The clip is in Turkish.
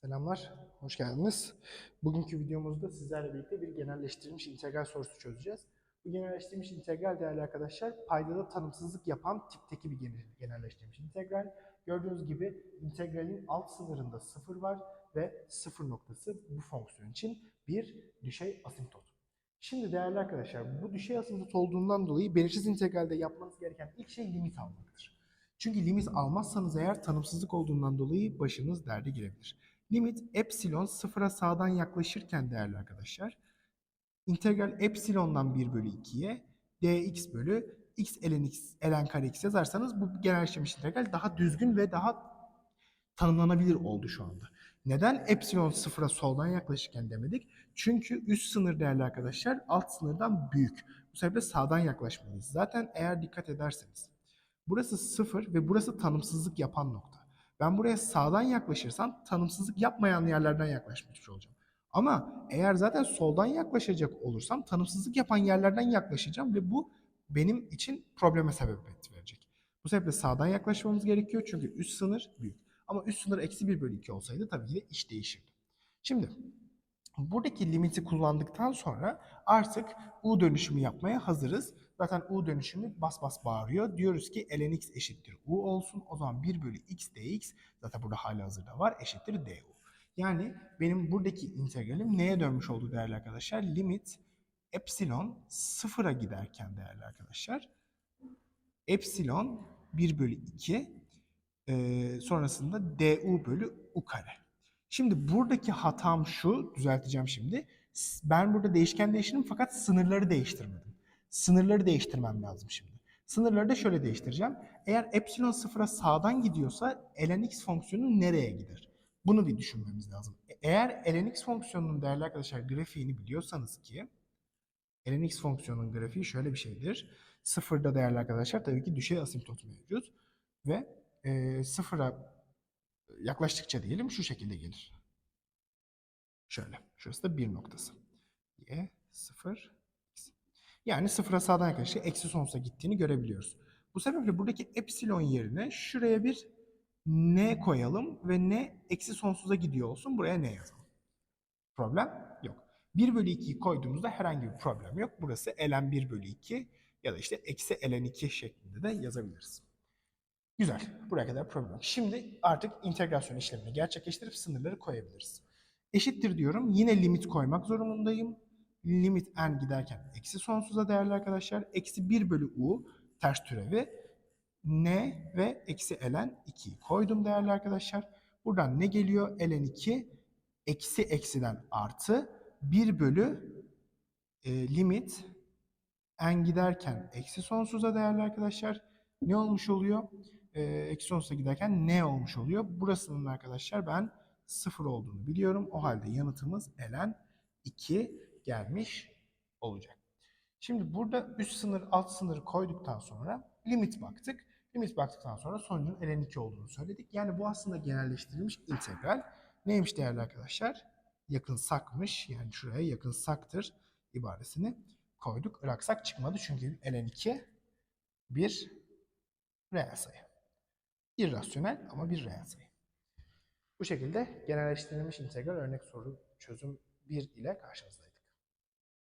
Selamlar, hoş geldiniz. Bugünkü videomuzda sizlerle birlikte bir genelleştirilmiş integral sorusu çözeceğiz. Bu genelleştirilmiş integral değerli arkadaşlar, paydada tanımsızlık yapan tipteki bir genel- genelleştirilmiş integral. Gördüğünüz gibi integralin alt sınırında sıfır var ve sıfır noktası bu fonksiyon için bir düşey asimtot. Şimdi değerli arkadaşlar, bu düşey asimtot olduğundan dolayı belirsiz integralde yapmanız gereken ilk şey limit almaktır. Çünkü limit almazsanız eğer tanımsızlık olduğundan dolayı başınız derde girebilir. Limit epsilon sıfıra sağdan yaklaşırken değerli arkadaşlar integral epsilondan 1 bölü 2'ye dx bölü x ln x ln kare x yazarsanız bu genelleştirilmiş integral daha düzgün ve daha tanımlanabilir oldu şu anda. Neden epsilon sıfıra soldan yaklaşırken demedik? Çünkü üst sınır değerli arkadaşlar alt sınırdan büyük. Bu sebeple sağdan yaklaşmalıyız. Zaten eğer dikkat ederseniz burası sıfır ve burası tanımsızlık yapan nokta. Ben buraya sağdan yaklaşırsam tanımsızlık yapmayan yerlerden yaklaşmış olacağım. Ama eğer zaten soldan yaklaşacak olursam tanımsızlık yapan yerlerden yaklaşacağım ve bu benim için probleme sebebiyet verecek. Bu sebeple sağdan yaklaşmamız gerekiyor çünkü üst sınır büyük. Ama üst sınır eksi 1 bölü 2 olsaydı tabii ki iş değişirdi. Şimdi buradaki limiti kullandıktan sonra artık U dönüşümü yapmaya hazırız. Zaten U dönüşümü bas bas bağırıyor. Diyoruz ki ln x eşittir U olsun. O zaman 1 bölü x dx zaten burada hali hazırda var eşittir du. Yani benim buradaki integralim neye dönmüş oldu değerli arkadaşlar? Limit epsilon sıfıra giderken değerli arkadaşlar. Epsilon 1 bölü 2 e, sonrasında du bölü u kare. Şimdi buradaki hatam şu, düzelteceğim şimdi. Ben burada değişken değiştirdim fakat sınırları değiştirmedim. Sınırları değiştirmem lazım şimdi. Sınırları da şöyle değiştireceğim. Eğer epsilon sıfıra sağdan gidiyorsa ln x fonksiyonu nereye gider? Bunu bir düşünmemiz lazım. E- Eğer ln x fonksiyonunun değerli arkadaşlar grafiğini biliyorsanız ki ln x fonksiyonunun grafiği şöyle bir şeydir. Sıfırda değerli arkadaşlar tabii ki düşey asimtot mevcut. Ve e, sıfıra yaklaştıkça diyelim şu şekilde gelir. Şöyle. Şurası da bir noktası. Y sıfır. Yani sıfıra sağdan yaklaşık eksi sonsuza gittiğini görebiliyoruz. Bu sebeple buradaki epsilon yerine şuraya bir n koyalım ve n eksi sonsuza gidiyor olsun. Buraya n yazalım. Problem yok. 1 bölü 2'yi koyduğumuzda herhangi bir problem yok. Burası ln 1 bölü 2 ya da işte eksi ln 2 şeklinde de yazabiliriz. Güzel. Buraya kadar problem yok. Şimdi artık integrasyon işlemini gerçekleştirip sınırları koyabiliriz. Eşittir diyorum. Yine limit koymak zorundayım. Limit n giderken eksi sonsuza değerli arkadaşlar. Eksi 1 bölü u ters türevi n ve eksi ln 2'yi koydum değerli arkadaşlar. Buradan ne geliyor? ln 2 eksi eksiden artı 1 bölü e, limit n giderken eksi sonsuza değerli arkadaşlar ne olmuş oluyor? Ee, eksi sonsuza giderken ne olmuş oluyor? Burasının arkadaşlar ben sıfır olduğunu biliyorum. O halde yanıtımız ln 2 gelmiş olacak. Şimdi burada üst sınır alt sınırı koyduktan sonra limit baktık. Limit baktıktan sonra sonucun ln 2 olduğunu söyledik. Yani bu aslında genelleştirilmiş integral. Neymiş değerli arkadaşlar? Yakınsakmış. Yani şuraya yakınsaktır ibaresini koyduk. Iraksak çıkmadı çünkü ln 2 bir reel sayı. İrrasyonel ama bir reel sayı. Bu şekilde genelleştirilmiş integral örnek soru çözüm 1 ile karşınızdayım.